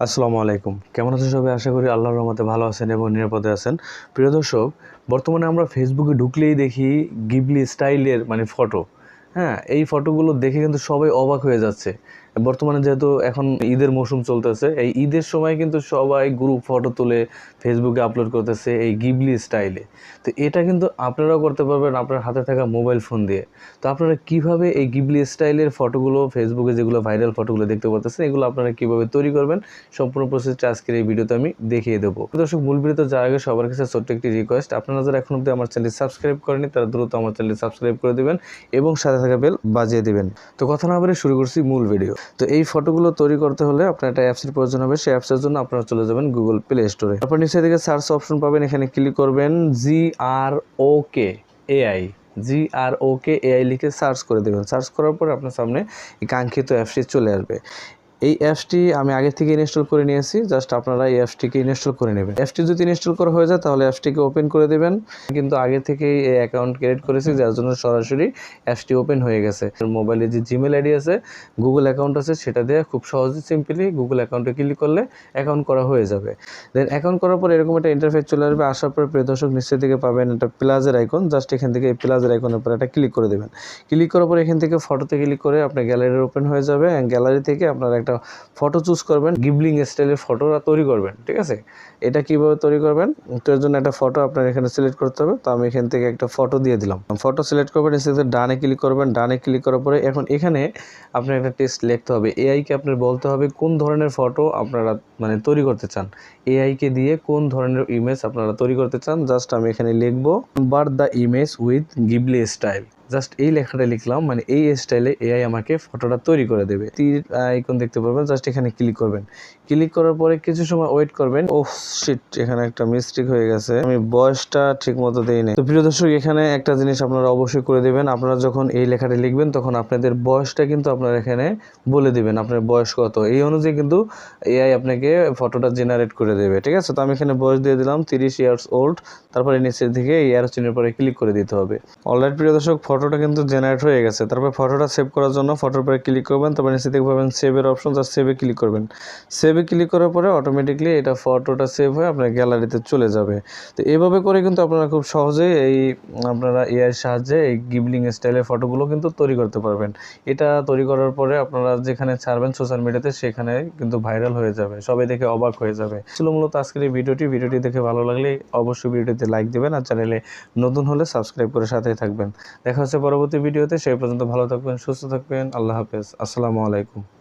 আসসালামু আলাইকুম। কেমন আছেন সবাই? আশা করি আল্লাহ রহমতে ভালো আছেন এবং নিরাপদে আছেন। প্রিয় দর্শক, বর্তমানে আমরা ফেসবুকে ঢুকলেই দেখি গিবলি স্টাইলের মানে ফটো হ্যাঁ এই ফটোগুলো দেখে কিন্তু সবাই অবাক হয়ে যাচ্ছে। বর্তমানে যেহেতু এখন ঈদের মৌসুম চলতেছে, এই ঈদের সময় কিন্তু সবাই গ্রুপ ফটো তুলে ফেসবুকে আপলোড করতেছে এই গিবলি স্টাইলে তো এটা কিন্তু আপনারাও করতে পারবেন আপনার হাতে থাকা মোবাইল ফোন দিয়ে। তো আপনারা কীভাবে এই গিবলি স্টাইলের ফটোগুলো ফেসবুকে যেগুলো ভাইরাল ফটোগুলো দেখতে পাচ্ছেন এগুলো আপনারা কীভাবে তৈরি করবেন, সম্পূর্ণ প্রসেসটা আজকের এই ভিডিওতে আমি দেখিয়ে দেবো। দর্শক, মূল ভিডিওতে যাওয়ার আগে সবার কাছে ছোট্ট একটি রিকোয়েস্ট আপনারা যারা এখন অব্দি আমার চ্যানেল সাবস্ক্রাইব করেনি তারা দ্রুত আমার চ্যানেল সাবস্ক্রাইব করে দেবেন এবং সাথে থাকা বেল বাজিয়ে দেবেন। তো কথা না বলে শুরু করছি মূল ভিডিও তো এই ফটোগুলো তৈরি করতে হলে আপনার একটা অ্যাপসের প্রয়োজন হবে। সেই অ্যাপসের জন্য আপনারা চলে যাবেন গুগল প্লে স্টোরে তারপর নিচে দিকে সার্চ অপশন পাবেন, এখানে ক্লিক করবেন G R O K AI G R O K AI লিখে সার্চ করে দেবেন। সার্চ করার পর আপনার সামনে এই কাঙ্ক্ষিত অ্যাপসটি চলে আসবে। এই অ্যাপসটি আমি আগে থেকে ইনস্টল করে নিয়েছি জাস্ট আপনারা এই অ্যাপসটিকে ইনস্টল করে নেবেন। অ্যাপসটি যদি ইনস্টল করা হয়ে যায়, তাহলে অ্যাপসটিকে ওপেন করে দেবেন। কিন্তু আগে থেকেই এই অ্যাকাউন্ট ক্রিয়েট করেছি, যার জন্য সরাসরি অ্যাপসটি ওপেন হয়ে গেছে। মোবাইলে যে জিমেল আইডি আছে গুগল অ্যাকাউন্ট আছে, সেটা দিয়ে খুব সহজে সিম্পলি গুগল অ্যাকাউন্টে ক্লিক করলে অ্যাকাউন্ট করা হয়ে যাবে। দেন অ্যাকাউন্ট করার পর এরকম একটা ইন্টারফেস চলে আসবে, আসার পর প্রিয় দর্শক, নিশ্চয় থেকে পাবেন একটা প্লাজের আইকন জাস্ট এখান থেকে এই প্লাজের আইকনের উপর একটা ক্লিক করে দেবেন। ক্লিক করার পর এখান থেকে ফটোতে ক্লিক করে আপনার গ্যালারি ওপেন হয়ে যাবে। গ্যালারি থেকে আপনারা একটা ফটো চুজ করবেন গিবলিং স্টাইলের ফটোটা তৈরি করবেন, ঠিক আছে? এটা কীভাবে তৈরি করবেন? তো এর জন্য একটা ফটো আপনার এখানে সিলেক্ট করতে হবে। তো আমি এখান থেকে একটা ফটো দিয়ে দিলাম। ফটো সিলেক্ট করবেন, এসে ডানে ক্লিক করবেন। ডানে ক্লিক করার পরে এখন এখানে আপনার একটা টেস্ট লিখতে হবে। এআইকে আপনার বলতে হবে কোন ধরনের ফটো আপনারা মানে তৈরি করতে চান। এআইকে দিয়ে কোন ধরনের ইমেজ আপনারা তৈরি করতে চান। জাস্ট আমি এখানে লিখব bar the image with Ghibli style just এই লেখাটা লিখলাম মানে এই স্টাইলে এআই আমাকে ফটোটা তৈরি করে দেবে। তীর আইকন দেখতে পারবেন, জাস্ট এখানে ক্লিক করবেন। ক্লিক করার পরে কিছু সময় ওয়েট করবেন। ও শিট এখানে একটা মিস্টেক হয়ে গেছে। আমি বয়সটা ঠিক মতো দেই নাই। তো প্রিয় দর্শক, এখানে একটা জিনিস আপনারা অবশ্যই করে দেবেন। আপনারা যখন এই লেখাটা লিখবেন, তখন আপনাদের বয়সটা কিন্তু আপনারা এখানে বলে দিবেন, আপনার বয়স কত। এই অনুযায়ী কিন্তু এআই আপনাকে ফটোটা জেনারেট করে দেবে, ঠিক আছে? তো আমি এখানে বয়স দিয়ে দিলাম, তিরিশ ইয়ার্স ওল্ড তারপরে নিচের দিকে এই অ্যারো চিহ্নের পরে ক্লিক করে দিতে হবে। অলরাইট প্রিয় দর্শক ফটোটা কিন্তু জেনারেট হয়ে গেছে। তারপর ফটোটা সেভ করার জন্য ফটোর পরে ক্লিক করবেন, তারপর নিচে থেকে পাবেন সেভের অপশন জাস্ট সেভে ক্লিক করবেন। সেভে ক্লিক করার পরে অটোমেটিকলি এটা ফটোটা সেভ হয়ে আপনার গ্যালারিতে চলে যাবে। তো এভাবে করে কিন্তু আপনারা খুব সহজেই এই আপনারা এআই সাহায্যে এই গিবলিং স্টাইলের ফটোগুলো কিন্তু তৈরি করতে পারবেন। এটা তৈরি করার পরে আপনারা যেখানে ছাড়বেন সোশ্যাল মিডিয়াতে সেখানে কিন্তু ভাইরাল হয়ে যাবে, সবাই দেখে অবাক হয়ে যাবে। ছিল মূলত আজকের এই ভিডিওটি। ভিডিওটি দেখে ভালো লাগলে অবশ্যই ভিডিওটিতে লাইক দেবেন আর চ্যানেলে নতুন হলে সাবস্ক্রাইব করে সাথেই থাকবেন। দেখা হচ্ছে পরবর্তী ভিডিওতে সেই পর্যন্ত ভালো থাকবেন সুস্থ থাকবেন আল্লাহ হাফেজ আসসালামু আলাইকুম।